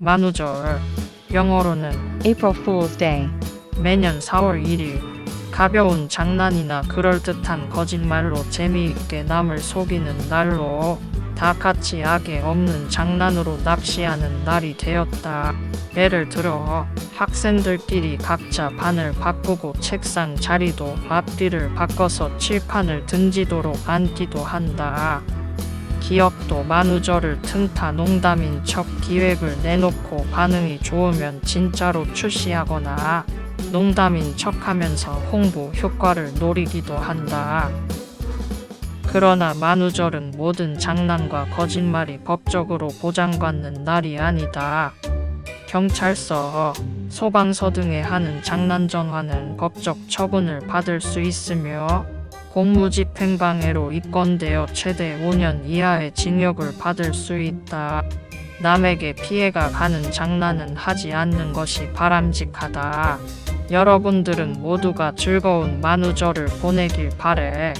만우절 영어로는 April Fool's Day. 매년 4월 1일 가벼운 장난이나 그럴듯한 거짓말로 재미있게 남을 속이는 날로 다 같이 악에 없는 장난으로 납치하는 날이 되었다. 예를 들어 학생들끼리 각자 반을 바꾸고 책상 자리도 앞뒤를 바꿔서 칠판을 등지도록 앉기도 한다. 기억도 만우절을 틈타 농담인 척 기획을 내놓고 반응이 좋으면 진짜로 출시하거나 농담인 척 하면서 홍보 효과를 노리기도 한다. 그러나 만우절은 모든 장난과 거짓말이 법적으로 보장받는 날이 아니다. 경찰서, 소방서 등에 하는 장난 전화는 법적 처분을 받을 수 있으며 공무집행방해로 입건되어 최대 5년 이하의 징역을 받을 수 있다. 남에게 피해가 가는 장난은 하지 않는 것이 바람직하다. 여러분들은 모두가 즐거운 만우절을 보내길 바래.